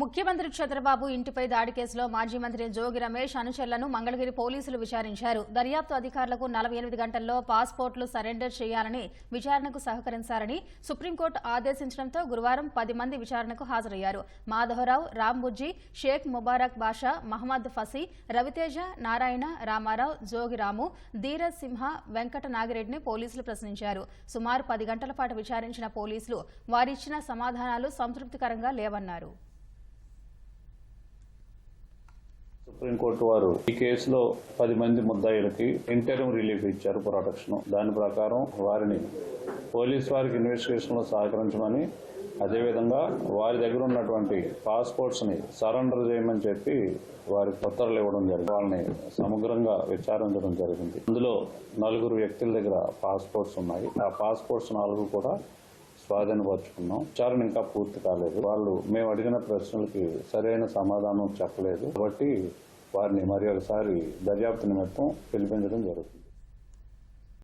ముఖ్యమంత్రి చంద్రబాబు ఇంటిపై దాడి కేసులో మాజీ మంత్రి జోగి రమేష్ అనుచరులను మంగళగిరి పోలీసులు విచారించారు. దర్యాప్తు అధికారులకు నలభై ఎనిమిది గంటల్లో పాస్పోర్ట్లు సరెండర్ చేయాలని విచారణకు సహకరించాలని సుప్రీంకోర్టు ఆదేశించడంతో గురువారం పది మంది విచారణకు హాజరయ్యారు. మాధవరావు రాంబుజ్జి షేక్ ముబారక్ బాషా మహమ్మద్ ఫసీ రవితేజ నారాయణ రామారావు జోగిరాము ధీరజ్ సింహ వెంకట నాగిరెడ్డిని పోలీసులు ప్రశ్నించారు. సుమారు పది గంటల పాటు విచారించిన పోలీసులు వారిచ్చిన సమాధానాలు సంతృప్తికరంగా లేవన్నారు. సుప్రీంకోర్టు వారు ఈ కేసులో పది మంది ముద్దాయిలకి ఇంటర్మ్ రిలీఫ్ ఇచ్చారు ప్రొటెక్షన్ దాని ప్రకారం వారిని పోలీస్ వారికి ఇన్వెస్టిగేషన్లో సహకరించమని అదేవిధంగా వారి దగ్గర ఉన్నటువంటి పాస్పోర్ట్స్ని సరెండర్ చేయమని చెప్పి వారికి ఉత్తర్వులు ఇవ్వడం జరిగింది. వాళ్ళని సమగ్రంగా విచారించడం జరిగింది. అందులో నలుగురు వ్యక్తుల దగ్గర పాస్పోర్ట్స్ ఉన్నాయి. ఆ పాస్పోర్ట్స్ నాలుగు కూడా స్వాధీనపరుచుకున్నాం విచారణ ఇంకా పూర్తి కాలేదు. వాళ్ళు మేము అడిగిన ప్రశ్నలకి సరైన సమాధానం చెప్పలేదు. కాబట్టి వారిని మరి ఒకసారి దర్యాప్తు నిమిత్తం పిలిపించడం జరుగుతుంది.